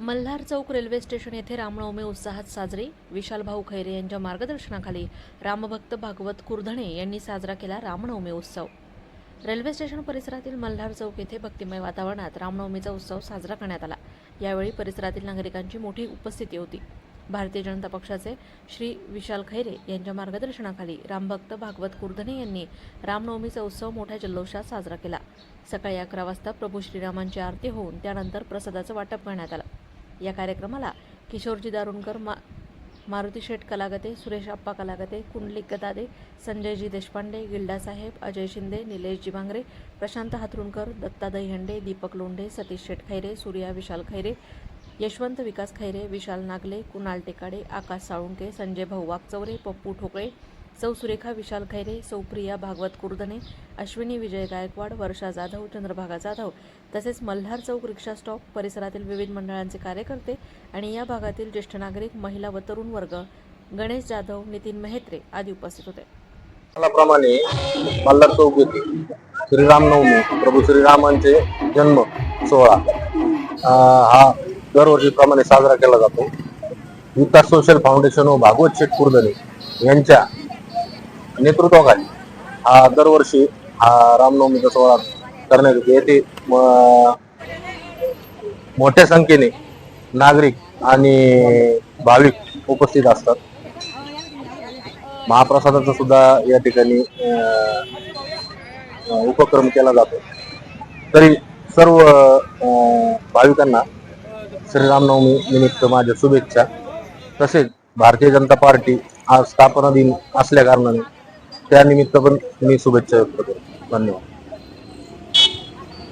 मल्हार चौक railway station येथे रामनवमी उत्साहात साजरी. विशाल भाऊ खैरे यांच्या मार्गदर्शनाखाली रामभक्त भागवत कुर्धणे यांनी साजरा केला रामनवमी उत्सव. रेल्वे स्टेशन परिसरातील मल्हार चौक येथे भक्तिमय वातावरणात रामनवमीचा उत्सव साजरा करण्यात आला. यावेळी परिसरातील नागरिकांची मोठी उपस्थिती होती. भारतीय जनता पक्षाचे श्री विशाल खैरे यांच्या मार्गदर्शनाखाली रामभक्त भागवत कुर्धने यांनी रामनवमीचा उत्सव मोठ्या जल्लोषात साजरा केला. सकाळी अकरा वाजता प्रभू श्रीरामांची आरती होऊन त्यानंतर प्रसादाचं वाटप करण्यात आलं. या कार्यक्रमाला किशोरजी दारुणकर मा मारुती शेठ कलागते सुरेश आप्पा कलागते कुंडलिक गदादे संजयजी देशपांडे गिल्डासाहेब अजय शिंदे निलेशजी भांगरे प्रशांत हातरुणकर दत्ता दहीहंडे दीपक लोंढे सतीश शेठ खैरे सूर्या विशाल खैरे यशवंत विकास खैरे विशाल नागले कुणाल टेकाडे आकाश साळुंके संजय भाऊ वागचौरे पप्पू ठोकळे सौ सुरेखा विशाल खैरे सौप्रिया भागवत कुर्दने अश्विनी विजय गायकवाड वर्षा जाधव चंद्रभागा जाधव तसेच मल्हार चौक रिक्षा स्टॉप परिसरातील विविध मंडळांचे कार्यकर्ते आणि या भागातील ज्येष्ठ नागरिक महिला व तरुण वर्ग गणेश जाधव नितीन मेहत्रे आदी उपस्थित होते. प्रमाणे मल्हार चौक येथे श्रीरामनवमी प्रभू श्रीरामांचे जन्म सोहळा हा दरवर्षीप्रमाणे साजरा केला जातो. विकास सोशल फाउंडेशन व भागवत शेठ कुर्दने यांच्या नेतृत्वाखाली. हा दरवर्षी हा रामनवमीचा सोहळा करण्यात येतो. येथे मोठ्या संख्येने नागरिक आणि भाविक उपस्थित असतात. महाप्रसादाचा सुद्धा या ठिकाणी अं, उपक्रम केला जातो. तरी सर्व अं, भाविकांना श्रीरामनवमी निमित्त माझ्या शुभेच्छा. तसेच भारतीय जनता पार्टी आज स्थापना दिन असल्या कारणाने त्यानिमित्त पण मी शुभेच्छा व्यक्त करतो. धन्यवाद.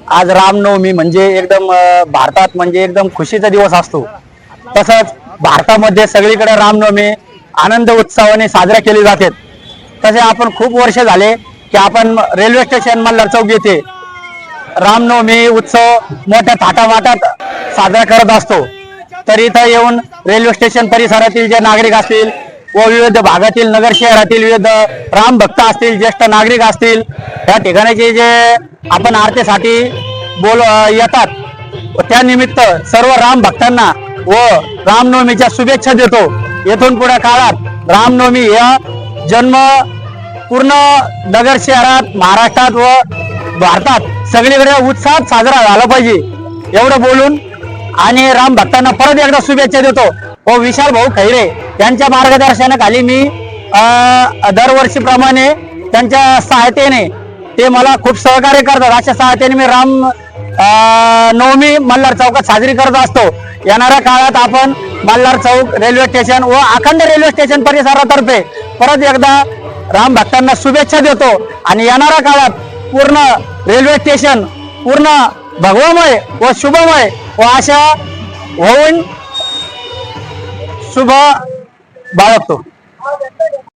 आज रामनवमी म्हणजे एकदम अं, भारतात म्हणजे एकदम खुशीचा दिवस असतो. तसंच भारतामध्ये सगळीकडे रामनवमी आनंद उत्सवाने साजरा केली जाते. तसे आपण खूप वर्ष झाले की आपण रेल्वे स्टेशन मल्हार चौक येथे रामनवमी उत्सव मोठ्या थाटामाटात साजरा करत असतो. तर इथं येऊन रेल्वे स्टेशन परिसरातील जे नागरिक असतील व विविध भागातील नगर शहरातील विविध राम भक्त असतील ज्येष्ठ नागरिक असतील या ठिकाणाचे जे आपण आरतीसाठी बोल येतात त्यानिमित्त सर्व राम भक्तांना व रामनवमीच्या शुभेच्छा देतो. येथून पुढे काळात रामनवमी या जन्म पूर्ण नगर शहरात महाराष्ट्रात व भारतात सगळीकडे उत्साहात साजरा झाला पाहिजे. एवढं बोलून आणि राम भक्तांना परत एकदा शुभेच्छा देतो. व विशाल भाऊ खैरे. यांच्या मार्गदर्शनाखाली मी दरवर्षीप्रमाणे त्यांच्या सहायतेने ते मला खूप सहकार्य करतात. अशा सहायतेने मी राम नवमी मल्हार चौकात साजरी करत असतो. येणाऱ्या काळात आपण मल्हार चौक रेल्वे स्टेशन व अखंड रेल्वे स्टेशन परिसरातर्फे परत एकदा राम भक्तांना शुभेच्छा देतो. आणि येणाऱ्या काळात पूर्ण रेल्वे स्टेशन पूर्ण भगवमय व शुभमय व अशा होऊन शुभ বাড়াতো